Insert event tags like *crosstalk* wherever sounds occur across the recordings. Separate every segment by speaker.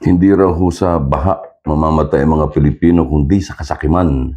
Speaker 1: Hindi raw ho sa baha mamamatay ang mga Pilipino kundi sa kasakiman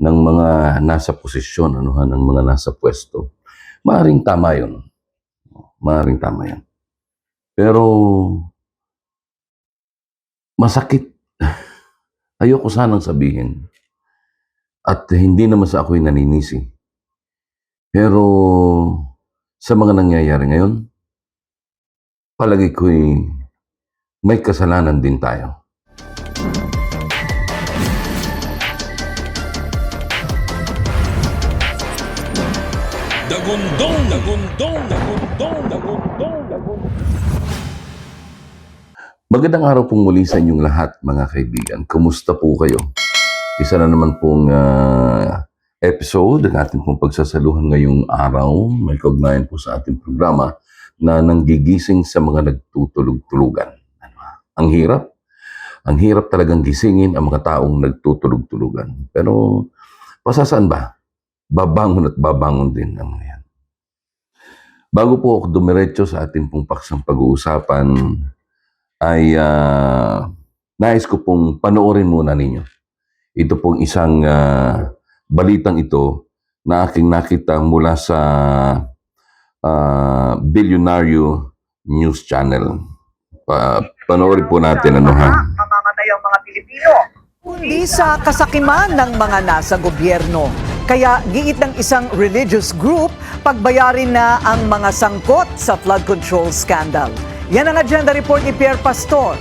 Speaker 1: ng mga nasa posisyon, ano ha, ng mga nasa pwesto. Maaring tama yun. Maaring tama yan. Pero masakit. *laughs* Ayoko sanang sabihin. At hindi naman sa ako'y naninisi. Pero sa mga nangyayari ngayon, palagi ko'y may kasalanan din tayo.
Speaker 2: Dagundong, dagundong, dagundong, dagundong, dagundong.
Speaker 1: Magandang araw pong muli sa inyong lahat, mga kaibigan. Kumusta po kayo? Isa na naman pong ah, episode ng ating pong pagsasaluhan ngayong araw. May kaugnayan po sa ating programa na nanggigising sa mga nagtutulog-tulugan. Ang hirap. Ang hirap talagang gisingin ang mga taong nagtutulog-tulugan. Pero pasasaan ba? Babangon at babangon din ang mga yan. Bago po ako dumiretso sa ating pong paksang pag-uusapan, ay ah, nais ko pong panoorin muna ninyo. Ito pong isang ah, balitang ito na aking nakita mula sa ah, Billionario News Channel. Pa, panoorin po natin ano ha.
Speaker 3: mamamatay ang mga Pilipino.
Speaker 4: Kundi sa kasakiman ng mga nasa gobyerno. Kaya giit ng isang religious group, pagbayarin na ang mga sangkot sa flood control scandal. Yan ang agenda report ni Pierre Pastor.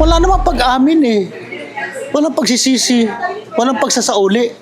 Speaker 5: Wala namang pag-amin eh. Walang pagsisisi. Walang pagsasauli.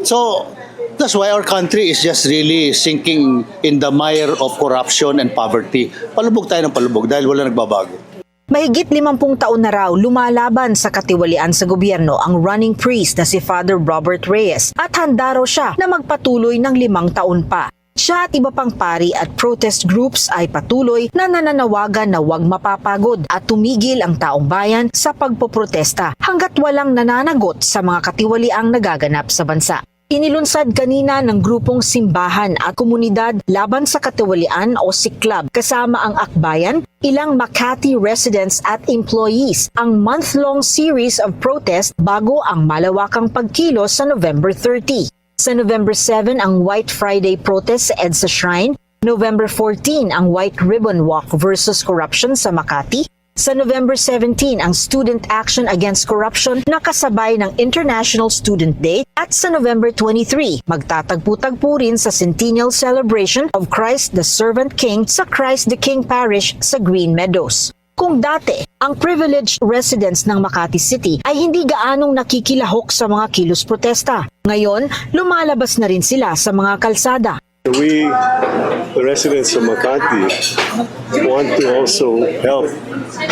Speaker 5: So, that's why our country is just really sinking in the mire of corruption and poverty. Palubog tayo ng palubog dahil wala nagbabago.
Speaker 6: Mahigit 50 taon na raw lumalaban sa katiwalian sa gobyerno ang running priest na si Father Robert Reyes at handa raw siya na magpatuloy ng limang taon pa. Siya at iba pang pari at protest groups ay patuloy na nananawagan na huwag mapapagod at tumigil ang taong bayan sa pagpoprotesta hanggat walang nananagot sa mga katiwaliang nagaganap sa bansa. Inilunsad kanina ng grupong simbahan at komunidad laban sa katiwalian o siklab kasama ang Akbayan, ilang Makati residents at employees ang month-long series of protest bago ang malawakang pagkilos sa November 30. Sa November 7 ang White Friday protest sa EDSA Shrine, November 14 ang White Ribbon Walk versus Corruption sa Makati, sa November 17 ang Student Action Against Corruption na kasabay ng International Student Day at sa November 23 magtatagpo-tagpo rin sa Centennial Celebration of Christ the Servant King sa Christ the King Parish sa Green Meadows. Kung dati, ang privileged residents ng Makati City ay hindi gaanong nakikilahok sa mga kilos protesta. Ngayon, lumalabas na rin sila sa mga kalsada.
Speaker 7: We, the residents of Makati, want to also help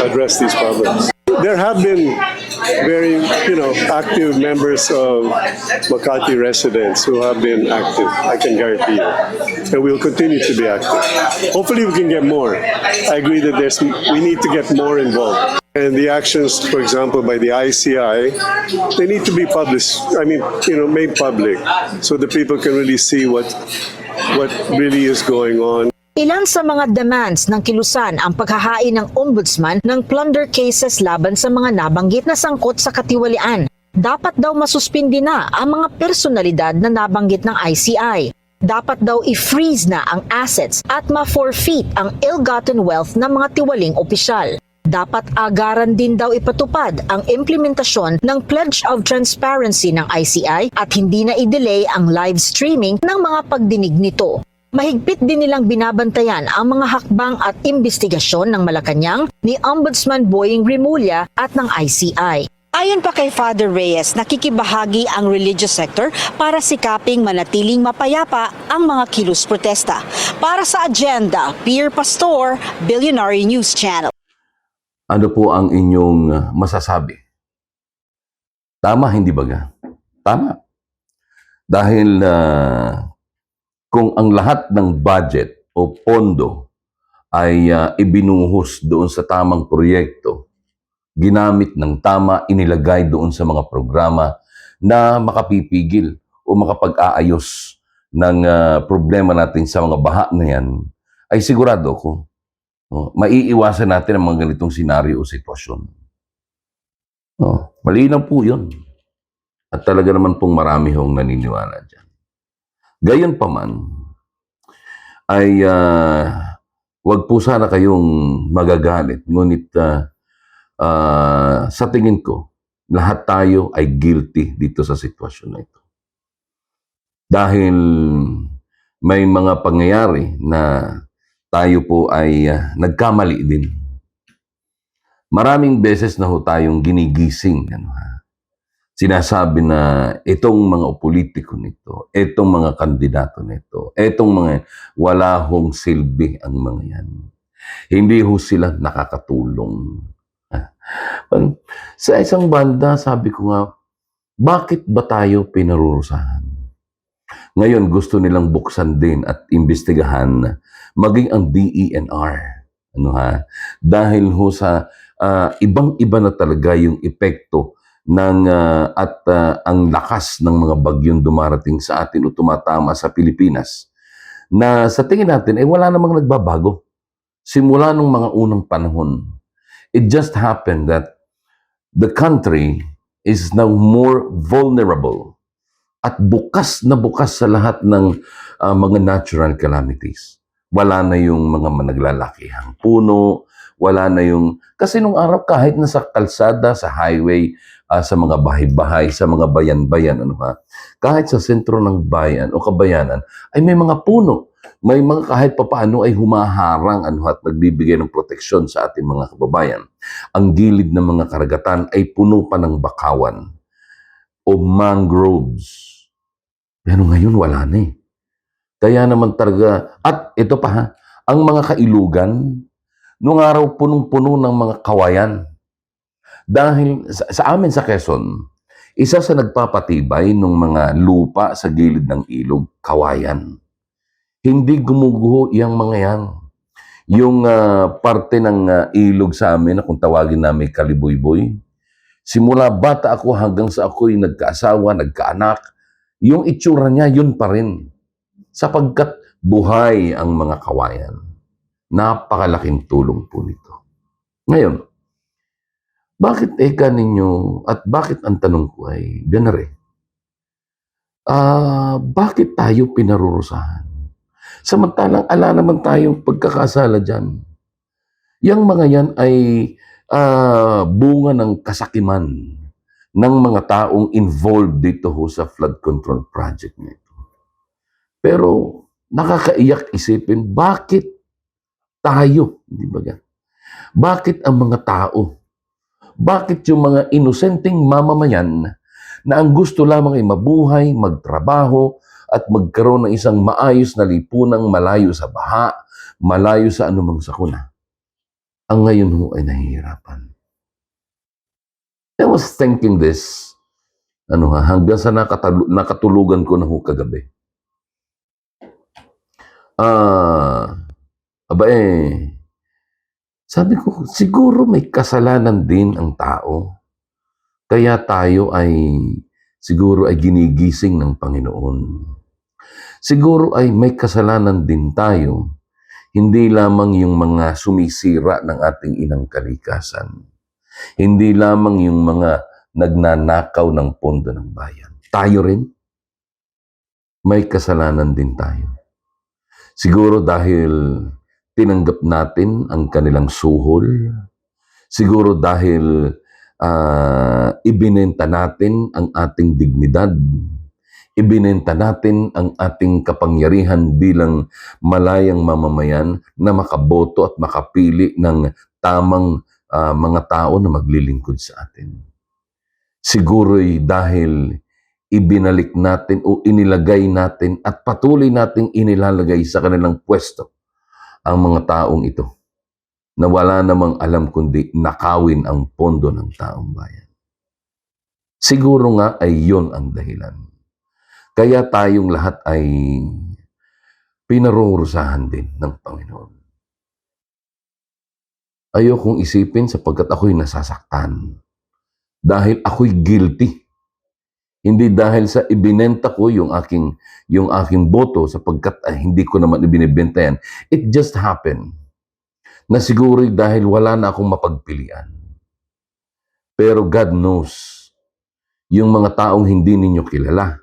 Speaker 7: address these problems. There have been very, you know, active members of Makati residents who have been active, I can guarantee you. And we'll continue to be active. Hopefully we can get more. I agree that there's, we need to get more involved. And the actions, for example, by the ICI, they need to be published, I mean, you know, made public so that people can really see what, what really is going on.
Speaker 6: Ilan sa mga demands ng kilusan ang paghahain ng ombudsman ng plunder cases laban sa mga nabanggit na sangkot sa katiwalian. Dapat daw masuspindi na ang mga personalidad na nabanggit ng ICI. Dapat daw i-freeze na ang assets at ma-forfeit ang ill-gotten wealth ng mga tiwaling opisyal. Dapat agaran din daw ipatupad ang implementasyon ng Pledge of Transparency ng ICI at hindi na i-delay ang live streaming ng mga pagdinig nito. Mahigpit din nilang binabantayan ang mga hakbang at investigasyon ng Malacanang ni Ombudsman Boying Remulla at ng ICI. Ayon pa kay Father Reyes, nakikibahagi ang religious sector para sikaping manatiling mapayapa ang mga kilos protesta. Para sa agenda, Pierre Pastor, Billionaire News Channel.
Speaker 1: Ano po ang inyong ah, masasabi? Tama, hindi ba? Tama. Dahil ah, kung ang lahat ng budget o pondo ay ah, ibinuhos doon sa tamang proyekto, ginamit ng tama, inilagay doon sa mga programa na makapipigil o makapag-aayos ng ah, problema natin sa mga baha na yan, ay sigurado ko Oh, maiiwasan natin ang mga ganitong senaryo o sitwasyon. Oh, malinaw po yun. At talaga naman pong marami hong naniniwala dyan. Gayon pa man, ay ah, wag po sana kayong magagalit. Ngunit ah, ah, sa tingin ko, lahat tayo ay guilty dito sa sitwasyon na ito. Dahil may mga pangyayari na tayo po ay ah, nagkamali din. Maraming beses na ho tayong ginigising. Ano, ha? Sinasabi na itong mga politiko nito, itong mga kandidato nito, itong mga wala hong silbi ang mga yan. Hindi ho sila nakakatulong. Sa isang banda, sabi ko nga, bakit ba tayo pinarurusahan? Ngayon, gusto nilang buksan din at imbestigahan maging ang DENR. Ano ha? Dahil ho sa ah, ibang-iba na talaga yung epekto ng ah, at ah, ang lakas ng mga bagyong dumarating sa atin o tumatama sa Pilipinas na sa tingin natin ay wala namang nagbabago simula nung mga unang panahon. It just happened that the country is now more vulnerable at bukas na bukas sa lahat ng ah, mga natural calamities. Wala na yung mga managlalakihang puno, wala na yung... Kasi nung araw, kahit na sa kalsada, sa highway, ah, sa mga bahay-bahay, sa mga bayan-bayan, ano ha, kahit sa sentro ng bayan o kabayanan, ay may mga puno. May mga kahit papaano ay humaharang ano, at nagbibigay ng proteksyon sa ating mga kababayan. Ang gilid ng mga karagatan ay puno pa ng bakawan o mangroves. Pero ngayon wala na eh. Kaya naman talaga, at ito pa ha, ang mga kailugan, nung araw punong-puno ng mga kawayan. Dahil sa, sa amin sa Quezon, isa sa nagpapatibay ng mga lupa sa gilid ng ilog, kawayan. Hindi gumuguho yung mga yan. Yung ah, parte ng ah, ilog sa amin, kung tawagin namin kalibuyboy, simula bata ako hanggang sa ako'y nagkaasawa, nagkaanak, yung itsura niya, yun pa rin. Sapagkat buhay ang mga kawayan. Napakalaking tulong po nito. Ngayon, bakit eka ninyo at bakit ang tanong ko ay ganare? Ah, bakit tayo pinarurusahan? Samantalang ala naman tayong pagkakasala dyan. Yang mga yan ay ah, bunga ng kasakiman ng mga taong involved dito ho sa flood control project na ito. Pero nakakaiyak isipin, bakit tayo? Di ba gan? Bakit ang mga tao? Bakit yung mga inosenteng mamamayan na ang gusto lamang ay mabuhay, magtrabaho, at magkaroon ng isang maayos na lipunang malayo sa baha, malayo sa anumang sakuna. Ang ngayon ho ay nahihirapan. I was thinking this, ano ha, hanggang sa nakatalu- nakatulugan ko na ho kagabi. Ah, aba eh, sabi ko, siguro may kasalanan din ang tao. Kaya tayo ay siguro ay ginigising ng Panginoon. Siguro ay may kasalanan din tayo, hindi lamang yung mga sumisira ng ating inang kalikasan. Hindi lamang yung mga nagnanakaw ng pondo ng bayan. Tayo rin, may kasalanan din tayo. Siguro dahil tinanggap natin ang kanilang suhol. Siguro dahil ah, ibinenta natin ang ating dignidad. Ibinenta natin ang ating kapangyarihan bilang malayang mamamayan na makaboto at makapili ng tamang ah, mga tao na maglilingkod sa atin. Siguro'y dahil ibinalik natin o inilagay natin at patuloy nating inilalagay sa kanilang pwesto ang mga taong ito na wala namang alam kundi nakawin ang pondo ng taong bayan. Siguro nga ay yon ang dahilan. Kaya tayong lahat ay pinarurusahan din ng Panginoon. Ayokong isipin sapagkat ako'y nasasaktan. Dahil ako'y guilty. Hindi dahil sa ibinenta ko yung aking yung aking boto sapagkat ah, hindi ko naman ibinebenta yan. It just happened na siguro dahil wala na akong mapagpilian. Pero God knows, yung mga taong hindi ninyo kilala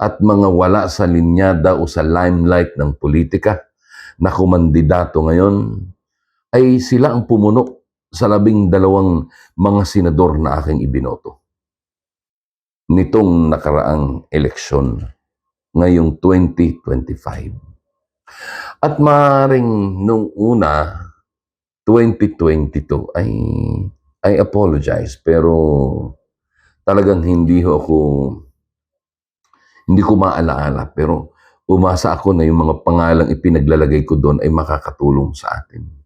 Speaker 1: at mga wala sa linyada o sa limelight ng politika na kumandidato ngayon, ay sila ang pumuno sa labing dalawang mga senador na aking ibinoto. Nitong nakaraang eleksyon, ngayong 2025. At maring nung una, 2022, ay I apologize, pero talagang hindi ho ako, hindi ko maalaala, pero umasa ako na yung mga pangalang ipinaglalagay ko doon ay makakatulong sa atin.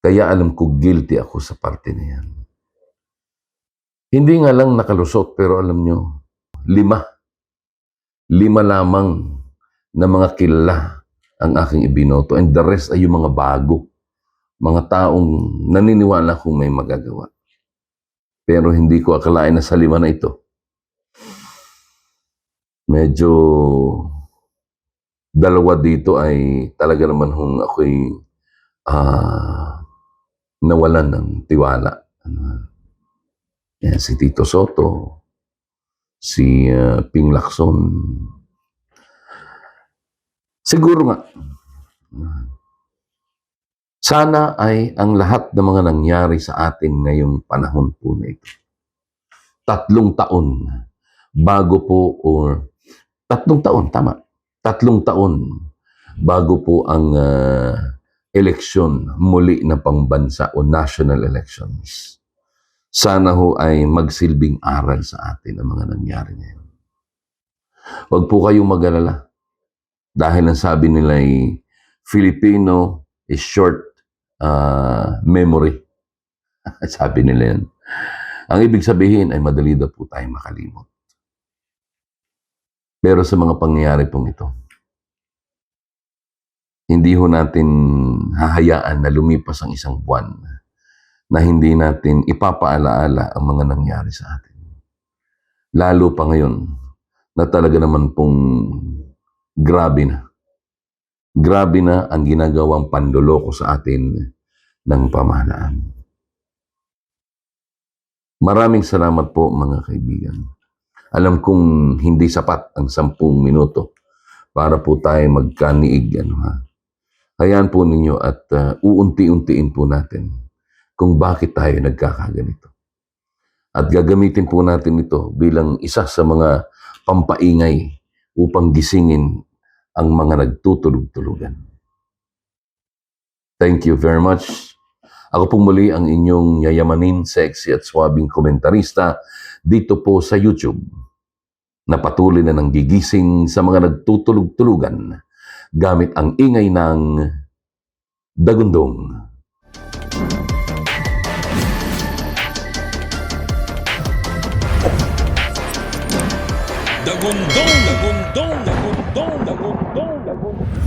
Speaker 1: Kaya alam ko guilty ako sa parte na yan. Hindi nga lang nakalusot, pero alam nyo, lima. Lima lamang na mga kilala ang aking ibinoto and the rest ay yung mga bago. Mga taong naniniwala kong may magagawa. Pero hindi ko akalain na sa lima na ito. Medyo dalawa dito ay talaga naman hong ako'y ah, nawalan ng tiwala. Ano, yan, si Tito Soto, si ah, Ping Lacson. Siguro nga, sana ay ang lahat ng mga nangyari sa atin ngayong panahon po na ito. Tatlong taon bago po or tatlong taon, tama. Tatlong taon bago po ang ah, eleksyon muli na pangbansa o national elections. Sana ho ay magsilbing aral sa atin ang mga nangyari ngayon. Huwag po kayong mag-alala. Dahil ang sabi nila ay Filipino is short ah, memory. *laughs* sabi nila yan. Ang ibig sabihin ay madali daw po tayo makalimot. Pero sa mga pangyayari pong ito, hindi ho natin hahayaan na lumipas ang isang buwan na hindi natin ipapaalaala ang mga nangyari sa atin. Lalo pa ngayon na talaga naman pong grabe na. Grabe na ang ginagawang pandoloko sa atin ng pamahalaan. Maraming salamat po mga kaibigan. Alam kong hindi sapat ang sampung minuto para po tayo magkaniig. Ano, ha? Hayaan po ninyo at uh, uunti-untiin po natin kung bakit tayo nagkakaganito. At gagamitin po natin ito bilang isa sa mga pampaingay upang gisingin ang mga nagtutulog-tulugan. Thank you very much. Ako po muli ang inyong yayamanin, sexy at swabing komentarista dito po sa YouTube na patuloy na nang gigising sa mga nagtutulog-tulugan gamit ang ingay ng dagundong.
Speaker 2: Dagundong, dagundong, dagundong, dagundong, dagundong.